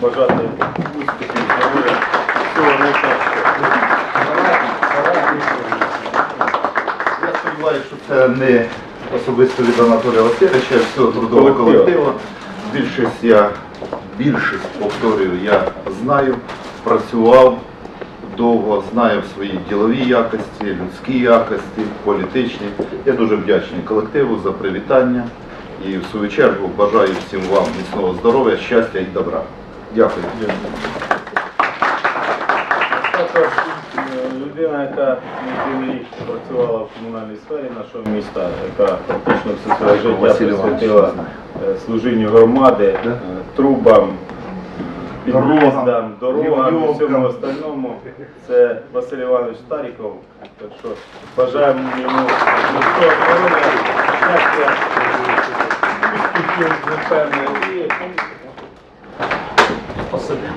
побажати успіхів, здоров'я, всього найкращого. Я сподіваюся, що це не особисто від Анатолія Васильовича, а всього трудового Колективу. колективу. Більшість я, більшість, повторюю, я знаю, працював довго, знаю свої ділові якості, людські якості, політичні. Я дуже вдячний колективу за привітання і в свою чергу бажаю всім вам міцного здоров'я, щастя і добра. Дякую. Також е, людина, яка не рік працювала в комунальній сфері нашого міста, яка практично все своє життя присвятила е, служінню громади, е, трубам, під'їздам, дорогам і всьому остальному. Це Василь Іванович Старіков. Так що бажаємо йому щастя, успіхів, напевне, посадити.